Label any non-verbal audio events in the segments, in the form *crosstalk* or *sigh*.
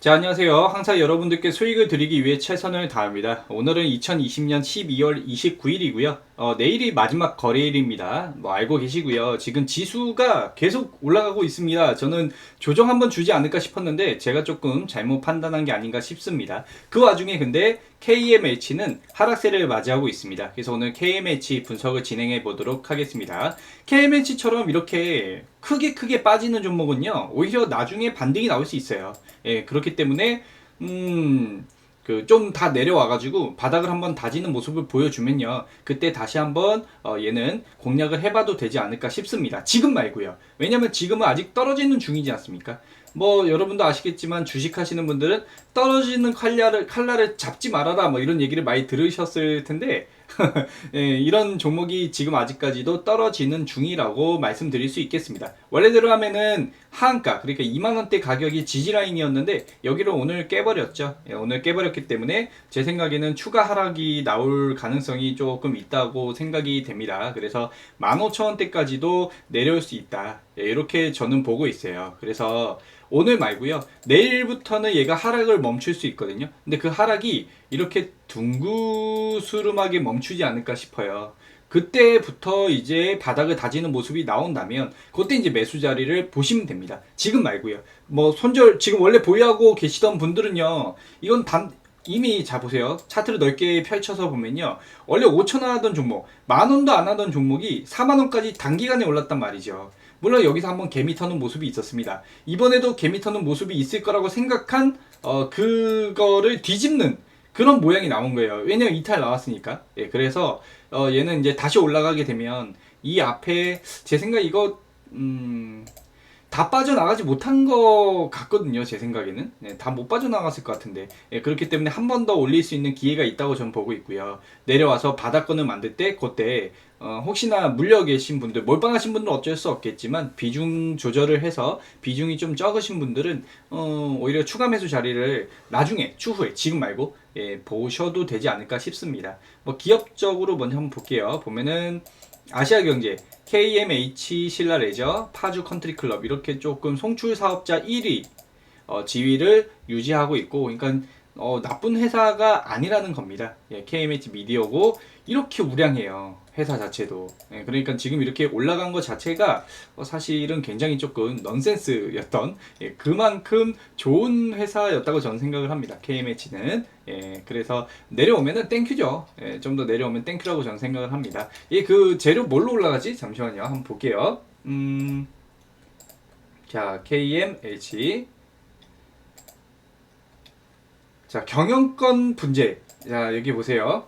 자, 안녕하세요. 항상 여러분들께 수익을 드리기 위해 최선을 다합니다. 오늘은 2020년 12월 29일이고요. 어, 내일이 마지막 거래일입니다. 뭐 알고 계시고요. 지금 지수가 계속 올라가고 있습니다. 저는 조정 한번 주지 않을까 싶었는데 제가 조금 잘못 판단한 게 아닌가 싶습니다. 그 와중에 근데 KMH는 하락세를 맞이하고 있습니다. 그래서 오늘 KMH 분석을 진행해 보도록 하겠습니다. KMH처럼 이렇게 크게 크게 빠지는 종목은요, 오히려 나중에 반등이 나올 수 있어요. 예, 그렇기 때문에, 음, 그 좀 다 내려와가지고 바닥을 한번 다지는 모습을 보여주면요, 그때 다시 한번 어, 얘는 공략을 해봐도 되지 않을까 싶습니다. 지금 말고요. 왜냐면 지금은 아직 떨어지는 중이지 않습니까? 뭐 여러분도 아시겠지만 주식하시는 분들은 떨어지는 칼날을 칼날을 잡지 말아라 뭐 이런 얘기를 많이 들으셨을 텐데 *laughs* 예, 이런 종목이 지금 아직까지도 떨어지는 중이라고 말씀드릴 수 있겠습니다. 원래대로 하면은 하한가 그러니까 2만 원대 가격이 지지 라인이었는데 여기를 오늘 깨버렸죠. 예, 오늘 깨버렸기 때문에 제 생각에는 추가 하락이 나올 가능성이 조금 있다고 생각이 됩니다. 그래서 15,000원대까지도 내려올 수 있다. 예, 이렇게 저는 보고 있어요. 그래서 오늘 말고요. 내일부터는 얘가 하락을 멈출 수 있거든요. 근데 그 하락이 이렇게 둥구스름하게 멈추지 않을까 싶어요. 그때부터 이제 바닥을 다지는 모습이 나온다면 그때 이제 매수 자리를 보시면 됩니다. 지금 말고요. 뭐 손절 지금 원래 보유하고 계시던 분들은요. 이건 단 이미 자 보세요. 차트를 넓게 펼쳐서 보면요. 원래 5천 원 하던 종목, 만 원도 안 하던 종목이 4만 원까지 단기간에 올랐단 말이죠. 물론 여기서 한번 개미 터는 모습이 있었습니다. 이번에도 개미 터는 모습이 있을 거라고 생각한 어 그거를 뒤집는 그런 모양이 나온 거예요. 왜냐면 이탈 나왔으니까. 예, 그래서 어 얘는 이제 다시 올라가게 되면 이 앞에 제 생각 이거 음. 다 빠져나가지 못한 것 같거든요, 제 생각에는. 네, 다못 빠져나갔을 것 같은데. 예, 그렇기 때문에 한 번 더 올릴 수 있는 기회가 있다고 저는 보고 있고요. 내려와서 바닥권을 만들 때, 그때, 어, 혹시나 물려 계신 분들, 몰빵하신 분들은 어쩔 수 없겠지만, 비중 조절을 해서, 비중이 좀 적으신 분들은, 어, 오히려 추가 매수 자리를 나중에, 추후에, 지금 말고, 예, 보셔도 되지 않을까 싶습니다. 뭐, 기업적으로 먼저 한번 볼게요. 보면은, 아시아경제, KMH 신라레저, 파주 컨트리클럽 이렇게 조금 송출 사업자 1위 어, 지위를 유지하고 있고, 그러니까 어, 나쁜 회사가 아니라는 겁니다. 예, KMH 미디어고 이렇게 우량해요. 회사 자체도. 예, 그러니까 지금 이렇게 올라간 것 자체가 어, 사실은 굉장히 조금 넌센스였던 예, 그만큼 좋은 회사였다고 저는 생각을 합니다. KMH는. 예, 그래서 내려오면은 땡큐죠. 예, 좀 더 내려오면 땡큐라고 저는 생각을 합니다. 예, 그 재료 뭘로 올라가지? 잠시만요. 한번 볼게요. 음, 자, KMH. 자, 경영권 분재. 자, 여기 보세요.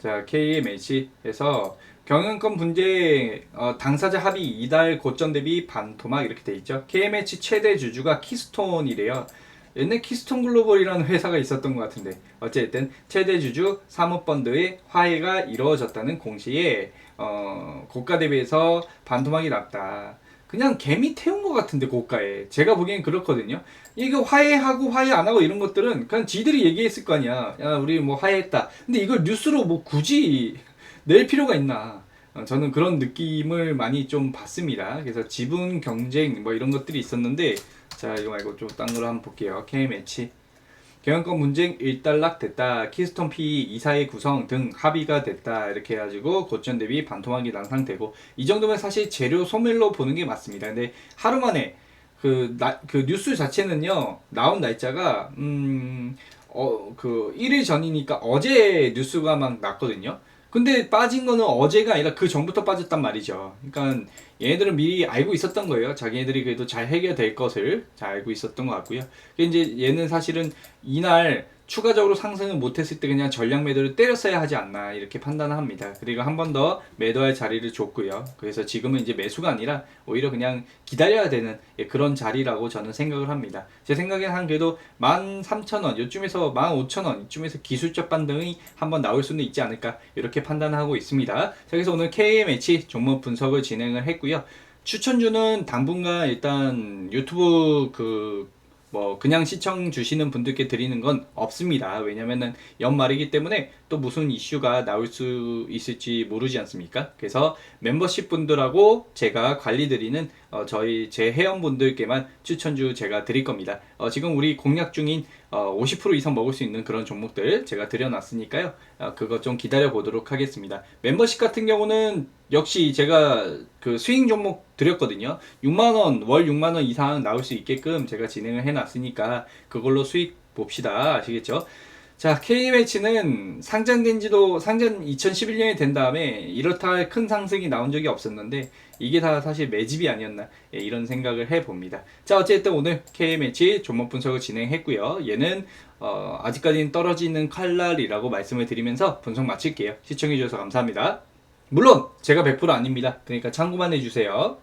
자, KMH에서 경영권 분재 어, 당사자 합의 이달 고점 대비 반토막 이렇게 돼 있죠. KMH 최대 주주가 키스톤이래요. 옛날 키스톤 글로벌이라는 회사가 있었던 것 같은데 어쨌든 최대 주주 사모펀드의 화해가 이루어졌다는 공시에 어, 고가 대비해서 반토막이 났다. 그냥 개미 태운 것 같은데 고가에 제가 보기엔 그렇거든요. 이거 화해하고 화해 안 하고 이런 것들은 그냥 지들이 얘기했을 거 아니야. 야 우리 뭐 화해했다. 근데 이걸 뉴스로 뭐 굳이 낼 필요가 있나? 어, 저는 그런 느낌을 많이 좀 받습니다. 그래서 지분 경쟁 뭐 이런 것들이 있었는데 자 이거 말고 좀 딴 거로 한번 볼게요. KMH 경영권 문쟁 일단락 됐다. 키스톤 P 이사의 구성 등 합의가 됐다. 이렇게 해가지고 고점 대비 반토막이 난 상태고 이 정도면 사실 재료 소멸로 보는 게 맞습니다. 근데 하루 만에 그, 나, 그 뉴스 자체는요 나온 날짜가 음 어 그 1일 전이니까 어제 뉴스가 막 났거든요. 근데 빠진 거는 어제가 아니라 그 전부터 빠졌단 말이죠. 그러니까 얘네들은 미리 알고 있었던 거예요. 자기네들이 그래도 잘 해결될 것을 잘 알고 있었던 것 같고요. 이제 얘는 사실은 이날 추가적으로 상승을 못했을 때 그냥 전량 매도를 때렸어야 하지 않나 이렇게 판단을 합니다. 그리고 한 번 더 매도할 자리를 줬고요. 그래서 지금은 이제 매수가 아니라 오히려 그냥 기다려야 되는 예, 그런 자리라고 저는 생각을 합니다. 제 생각엔 한 그래도 13,000원 요쯤에서 15,000원 이쯤에서 기술적 반등이 한번 나올 수는 있지 않을까 이렇게 판단하고 있습니다. 자, 그래서 오늘 KMH 종목 분석을 진행을 했고요. 추천주는 당분간 일단 유튜브 그 뭐 그냥 시청 주시는 분들께 드리는 건 없습니다. 왜냐면은 연말이기 때문에 또 무슨 이슈가 나올 수 있을지 모르지 않습니까? 그래서 멤버십 분들하고 제가 관리 드리는 어, 저희 제 회원분들께만 추천주 제가 드릴 겁니다. 어, 지금 우리 공략 중인 어, 50% 이상 먹을 수 있는 그런 종목들 제가 드려놨으니까요. 어, 그거 좀 기다려 보도록 하겠습니다. 멤버십 같은 경우는 역시 제가 그 스윙 종목 드렸거든요. 6만원, 월 6만원 이상 나올 수 있게끔 제가 진행을 해놨으니까 그걸로 수익 봅시다. 아시겠죠? 자, K매치는 상장된 지도 상장 2011년에 된 다음에 이렇다 할큰 상승이 나온 적이 없었는데 이게 다 사실 매집이 아니었나 예, 이런 생각을 해봅니다. 자, 어쨌든 오늘 K매치 종목 분석을 진행했고요. 얘는 어, 아직까지는 떨어지는 칼날이라고 말씀을 드리면서 분석 마칠게요. 시청해주셔서 감사합니다. 물론 제가 100% 아닙니다. 그러니까 참고만 해주세요.